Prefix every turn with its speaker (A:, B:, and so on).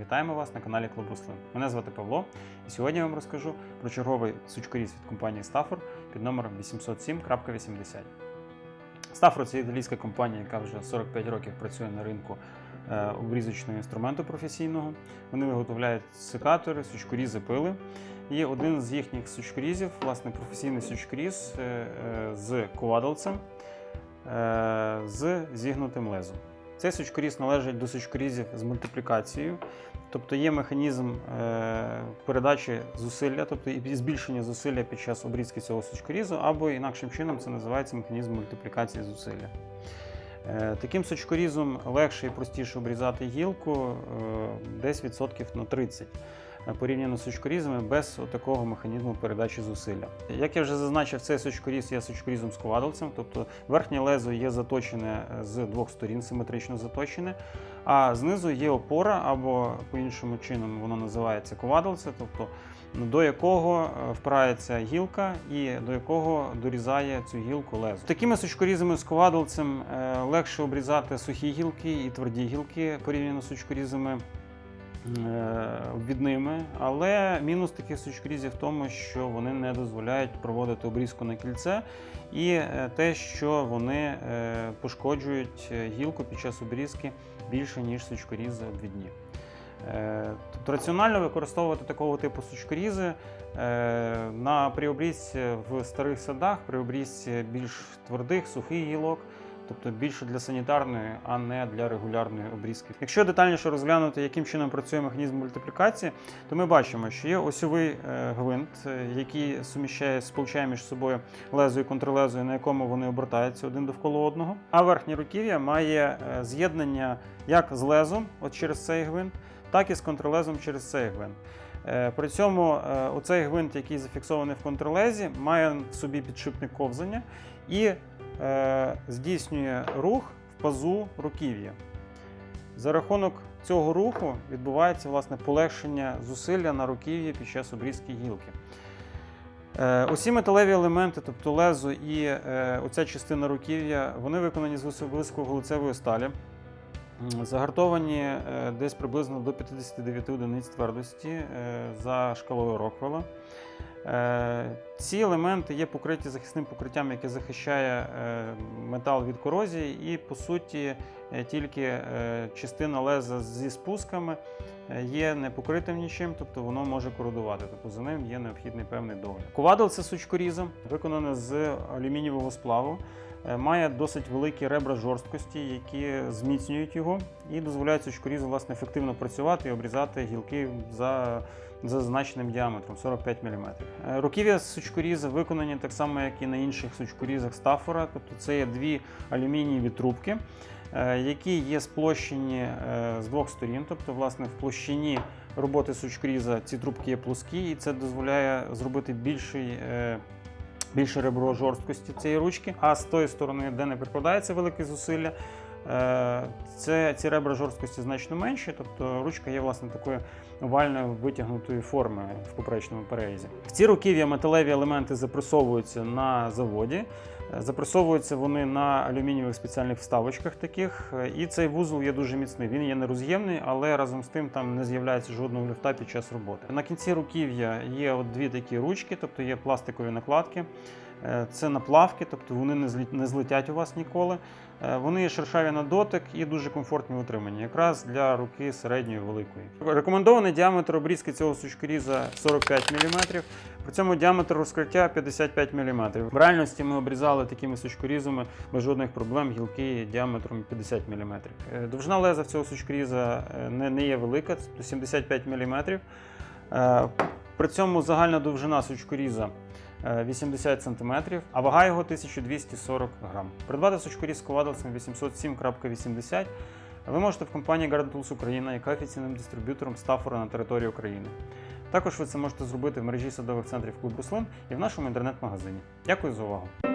A: Вітаємо вас на каналі Клуб Руслин. Мене звати Павло, і сьогодні я вам розкажу про черговий сучкоріз від компанії Stafford під номером 807.80. Stafford – це італійська компанія, яка вже 45 років працює на ринку е, обрізочного інструменту професійного. Вони виготовляють секатори, сучкорізи, пили. І один з їхніх сучкорізів, власне, професійний сучкоріз е, е, з ковадолцем е, з зігнутим лезом. Цей сучкоріз належить до сучкорізів з мультиплікацією, тобто є механізм е, передачі зусилля, тобто і збільшення зусилля під час обрізки цього сучкорізу, або інакшим чином це називається механізм мультиплікації зусилля. Е, Таким сучкорізом легше і простіше обрізати гілку е, десь відсотків на 30 е, порівняно з сучкорізами без такого механізму передачі зусилля. Як я вже зазначив, цей сучкоріз є сучкорізом з ковадолцем, тобто верхнє лезо є заточене е, з двох сторін, симетрично заточене, а знизу є опора, або по-іншому чином воно називається ковадолце, тобто до якого е, впирається гілка і до якого дорізає цю гілку лезо. Такими сучкорізами з ковадолцем е, легше обрізати сухі гілки і тверді гілки порівняно з сучкорізами е, обвідними, але мінус таких сучкорізів в тому, що вони не дозволяють проводити обрізку на кільце, і е, те, що вони е, пошкоджують гілку під час обрізки більше, ніж сучкорізи обвідні. Тобто раціонально використовувати такого типу сучкорізи на при обрізці в старих садах, при обрізці більш твердих, сухих гілок, тобто більше для санітарної, а не для регулярної обрізки. Якщо детальніше розглянути, яким чином працює механізм мультиплікації, то ми бачимо, що є осьовий е, гвинт, е, який суміщає, сполучає між собою лезо і контрлезо, на якому вони обертаються один довкола одного. А верхнє руків'я має е, з'єднання як з лезом, от через цей гвинт, так і з контрлезом через цей гвинт. При цьому оцей гвинт, який зафіксований в контрлезі, має в собі підшипник ковзання і здійснює рух в пазу руків'я. За рахунок цього руху відбувається власне полегшення зусилля на руків'ї під час обрізки гілки. Е, Усі металеві елементи, тобто лезо і е, оця частина руків'я, вони виконані з висо- високоглицевої сталі. Загартовані е, десь приблизно до 59 одиниць твердості е, за шкалою Роквелла. Е, Ці елементи є покриті захисним покриттям, яке захищає е, метал від корозії, і по суті е, тільки частина леза зі спусками є не покритим нічим, тобто воно може кородувати. Тобто за ним є необхідний певний догляд. Ковадол це сучкорізом, виконане з алюмінієвого сплаву. Має досить великі ребра жорсткості, які зміцнюють його і дозволяють сучкорізу власне ефективно працювати і обрізати гілки за, за зазначеним діаметром 45 мм. Руків'я сучкоріза виконані так само, як і на інших сучкорізах стафора, тобто це є дві алюмінієві трубки, е, які є сплощені е, з двох сторін, тобто, власне, в площині роботи сучкоріза ці трубки є плоскі, і це дозволяє зробити більший. е, більше ребро жорсткості цієї ручки, а з тої сторони, де не прикладається велике зусилля, е, це, ці ребра жорсткості значно менші, тобто ручка є власне такої овальної витягнутої форми в поперечному перерізі. В ці руків'я металеві елементи запресовуються на заводі. Е, Запресовуються вони на алюмінієвих спеціальних вставочках таких, е, і цей вузол є дуже міцний. Він є нероз'ємний, але разом з тим там не з'являється жодного люфта під час роботи. На кінці руків'я є от дві такі ручки, тобто є пластикові накладки. Е, Це наплавки, тобто вони не злетять у вас ніколи. Е, Вони шершаві на дотик і дуже комфортні в утриманні, якраз для руки середньої великої. Рекомендований діаметр обрізки цього сучкоріза 45 мм. При цьому діаметр розкриття 55 мм. В реальності ми обрізали такими сучкорізами без жодних проблем гілки діаметром 50 мм. Е, Довжина леза цього сучкоріза не, є велика, це 75 мм. При цьому загальна довжина сучкоріза 80 см, а вага його 1240 грам. Придбати сучкоріз з ковадлицем 807.80 ви можете в компанії Garden Україна, яка офіційним дистриб'ютором стафора на території України. Також ви це можете зробити в мережі садових центрів Клуб Руслин і в нашому інтернет-магазині. Дякую за увагу!